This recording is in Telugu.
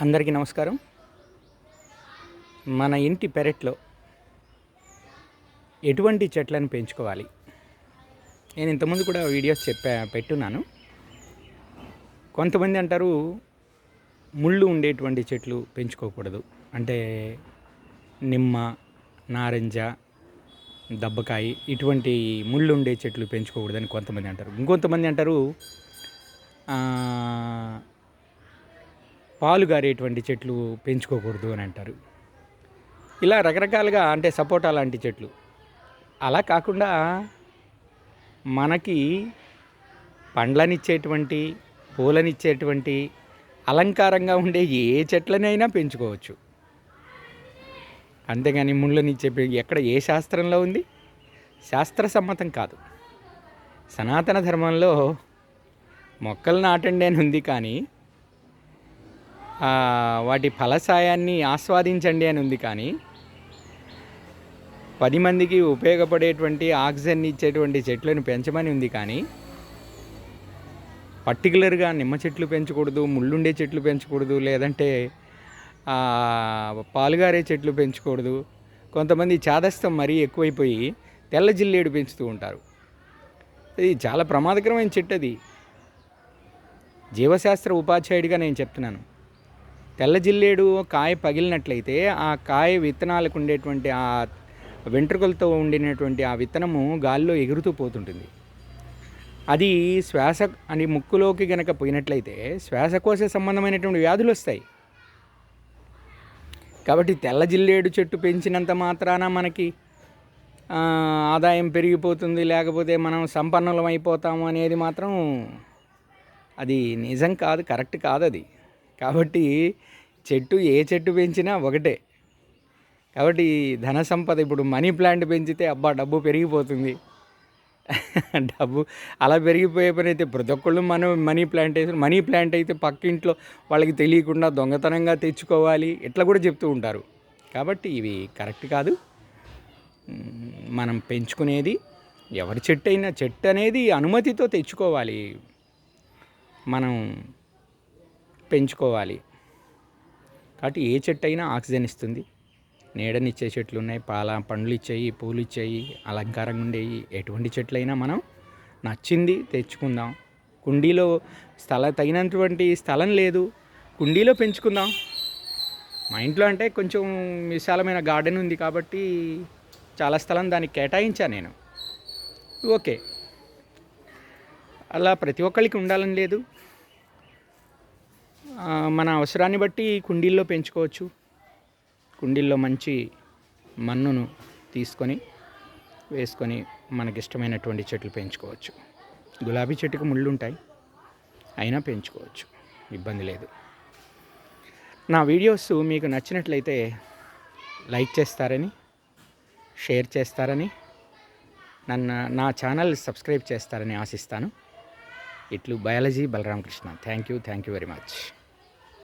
అందరికీ నమస్కారం. మన ఇంటి పెరట్లో ఎటువంటి చెట్లను పెంచుకోవాలి? నేను ఇంతకుముందు కూడా వీడియోస్ చెప్పా పెట్టున్నాను. కొంతమంది అంటారు ముళ్ళు ఉండేటువంటి చెట్లు పెంచుకోకూడదు. అంటే నిమ్మ నారింజ దబ్బకాయ ఇటువంటి ముళ్ళు ఉండే చెట్లు పెంచుకోకూడదని కొంతమంది అంటారు. ఇంకొంతమంది అంటారు పాలు గారేటువంటి చెట్లు పెంచుకోకూడదు అని అంటారు. ఇలా రకరకాలుగా అంటే సపోటా లాంటి చెట్లు. అలా కాకుండా మనకి పండ్లనిచ్చేటువంటి పూలనిచ్చేటువంటి అలంకారంగా ఉండే ఏ చెట్లనైనా పెంచుకోవచ్చు. అంతేగాని ముళ్ళనిచ్చే ఎక్కడ ఏ శాస్త్రంలో ఉంది? శాస్త్ర సమ్మతం కాదు. సనాతన ధర్మంలో మొక్కలు నాటండి అని ఉంది కానీ వాటి ఫలసాయాన్ని ఆస్వాదించండి అని ఉంది కానీ పది మందికి ఉపయోగపడేటువంటి ఆక్సిజన్ ఇచ్చేటువంటి చెట్లను పెంచమని ఉంది కానీ పర్టికులర్గా నిమ్మ చెట్లు పెంచకూడదు ముళ్ళుండే చెట్లు పెంచకూడదు లేదంటే పాలుగారే చెట్లు పెంచకూడదు. కొంతమంది చాదస్తం మరీ ఎక్కువైపోయి తెల్ల జిల్లేడు పెంచుతూ ఉంటారు. ఇది చాలా ప్రమాదకరమైన చెట్టు అది జీవశాస్త్ర ఉపాధ్యాయుడిగా నేను చెప్తున్నాను. తెల్ల జిల్లేడు కాయ పగిలినట్లయితే ఆ కాయ విత్తనాలకు ఉండేటువంటి ఆ వెంట్రుకలతో ఉండినటువంటి ఆ విత్తనము గాల్లో ఎగురుతూ పోతుంటుంది. అది శ్వాస అని ముక్కులోకి గనక పోయినట్లయితే శ్వాసకోశ సంబంధమైనటువంటి వ్యాధులు వస్తాయి. కాబట్టి తెల్ల జిల్లేడు చెట్టు పెంచినంత మాత్రాన మనకి ఆదాయం పెరిగిపోతుంది లేకపోతే మనం సంపన్నులం అయిపోతాము అనేది మాత్రం అది నిజం కాదు కరెక్ట్ కాదు అది. కాబట్టి చెట్టు ఏ చెట్టు పెంచినా ఒకటే. కాబట్టి ధన సంపద ఇప్పుడు మనీ ప్లాంట్ పెంచితే అబ్బా డబ్బు పెరిగిపోతుంది. డబ్బు అలా పెరిగిపోయే పని అయితే ప్రతి ఒక్కళ్ళు మనం మనీ ప్లాంట్ వేసిన మనీ ప్లాంట్ అయితే పక్కింట్లో వాళ్ళకి తెలియకుండా దొంగతనంగా తెచ్చుకోవాలి ఇట్లా కూడా చెప్తూ ఉంటారు. కాబట్టి ఇవి కరెక్ట్ కాదు. మనం పెంచుకునేది ఎవరి చెట్టు అయినా చెట్టు అనేది అనుమతితో తెచ్చుకోవాలి. మనం పెంచుకోవాలి. కాబట్టి ఏ చెట్టు అయినా ఆక్సిజన్ ఇస్తుంది. నీడనిచ్చే చెట్లు ఉన్నాయి పాల పండ్లు ఇచ్చాయి పూలు ఇచ్చాయి అలంకారంగా ఉండేవి ఎటువంటి చెట్లైనా మనం నచ్చింది తెచ్చుకుందాం. కుండీలో స్థల తగినటువంటి స్థలం లేదు. కుండీలో పెంచుకుందాం. మా ఇంట్లో అంటే కొంచెం విశాలమైన గార్డెన్ ఉంది కాబట్టి చాలా స్థలం దానికి కేటాయించా నేను. ఓకే. అలా ప్రతి ఒక్కరికి ఉండాలని లేదు. మన అవసరాన్ని బట్టి కుండీల్లో పెంచుకోవచ్చు. కుండీల్లో మంచి మన్నును తీసుకొని వేసుకొని మనకి ఇష్టమైనటువంటి చెట్లు పెంచుకోవచ్చు. గులాబీ చెట్టుకు ముళ్ళు ఉంటాయి అయినా పెంచుకోవచ్చు. ఇబ్బంది లేదు. నా వీడియోస్ మీకు నచ్చినట్లయితే లైక్ చేస్తారని షేర్ చేస్తారని నన్ను నా ఛానల్ సబ్స్క్రైబ్ చేస్తారని ఆశిస్తాను. ఇట్లు biology Balaramakrishna. Thank you. Thank you very much.